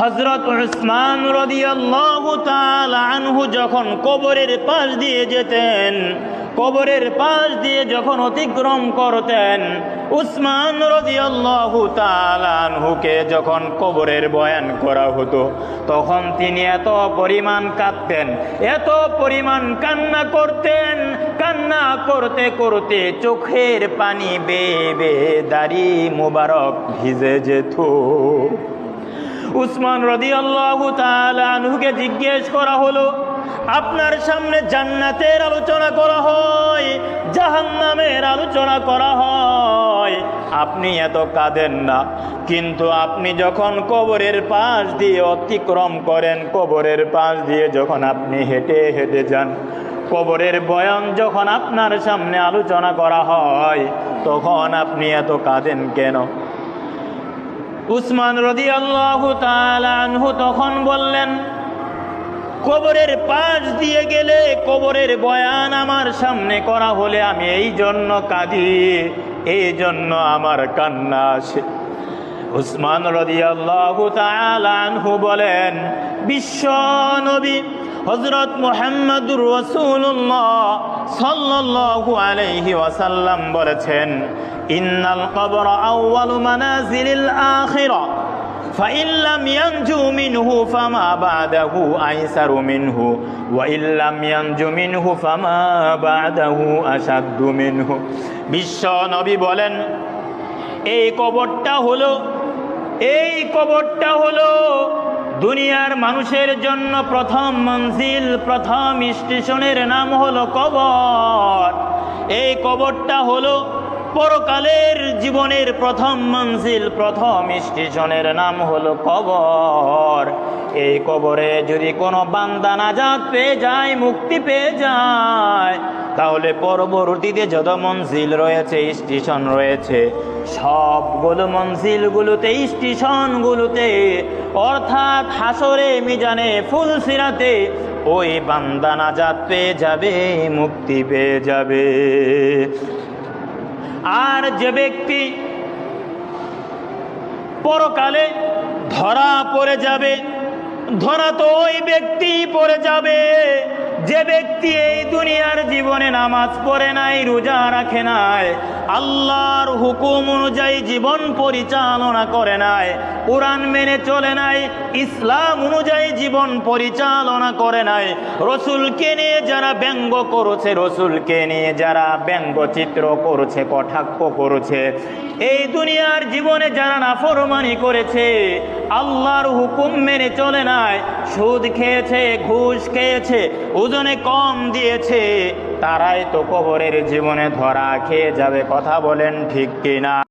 হজরত উসমান আনহু যখন কবরের পাশ দিয়ে যেতেন, কবরের পাশ দিয়ে যখন অতিক্রম করতেন, উসমান রদিয়াল্লাহু তাআলা আনহুকে যখন কবরের বয়ান করা হতো, তখন তিনি এত পরিমাণ কাঁদতেন, এত পরিমাণ কান্না করতেন, কান্না করতে করতে চোখের পানি বেয়ে বেয়ে দাড়ি মুবারক ভিজে যেত। উসমান রদি আল্লাহ আনহুকে জিজ্ঞেস করা হলো, আপনার সামনে জান্নাতের আলোচনা করা হয়, জাহান্নামের আলোচনা করা হয়। আপনি এত কাঁদেন না, কিন্তু আপনি যখন কবরের পাশ দিয়ে অতিক্রম করেন, কবরের পাশ দিয়ে যখন আপনি হেঁটে হেঁটে যান, কবরের বয়ান যখন আপনার সামনে আলোচনা করা হয়, তখন আপনি এত কাঁদেন কেন? উসমান রদি আল্লাহ আনহু তখন বললেন, কবরের পাশ দিয়ে গেলে কবরের বয়ান আমার সামনে করা হলে আমি এই জন্য কাঁদি, এই জন্য আমার কান্না আসে। উসমান রদি আল্লাহ আনহু বলেন, বিশ্ব নবী হজরত মোহাম্মদুর রসুল্লাহ সাল্লাল্লাহু আলাইহি ওয়াসাল্লাম বলেছেন ইন্নাল কবর আউয়ালু মানাজিলিল আখিরা فإن لم ينجو منه فما بعده أيسر منه وإن لم ينجو منه فما بعده أشد منه বিশ্ব নবী বলেন এই কবরটা হলো এই কবরটা হলো দুনিয়ার মানুষের জন্য প্রথম মঞ্জিল প্রথম স্টেশনের নাম হলো কবর। এই কবরটা হলো পরকালের জীবনের প্রথম মঞ্জিল, প্রথম স্টেশনের নাম হলো কবর। এই কবরে যদি কোনো বান্দা নাজাত পেয়ে যায়, মুক্তি পেয়ে যায়, তাহলে পরবর্তীতে যত মঞ্জিল রয়েছে স্টেশন রয়েছে, সবগুলো মঞ্জিলগুলোতে স্টেশনগুলোতে অর্থাৎ হাসরে, মিজানে, ফুল সিরাতে, ওই বান্দা নাজাত পেয়ে যাবে, মুক্তি পেয়ে যাবে। যে ব্যক্তি পরকালে ধরা পড়ে যাবে ধরা তো ওই ব্যক্তি পড়ে যাবে। যে ব্যক্তি এই দুনিয়ার জীবনে নামাজ পড়ে নাই, রোজা রাখে নাই, আল্লাহর হুকুম অনুযায়ী জীবন পরিচালনা করে নাই, কোরআন মেনে চলে নাই, ইসলাম অনুযায়ী জীবন পরিচালনা করে নাই, রসুলকে নিয়ে যারা ব্যঙ্গ করেছে, রসুলকে নিয়ে যারা ব্যঙ্গচিত্র করেছে, কটাক্ষ করেছে, এই দুনিয়ার জীবনে যারা নাফরমানি করেছে, আল্লাহর হুকুম মেনে চলে নাই সুদ খেয়েছে, ঘুষ খেয়েছে, ওজনে কম দিয়েছে, তারাই তো কবরের জীবনে ধরা খেয়ে যাবে, কথা বলেন ঠিক কিনা?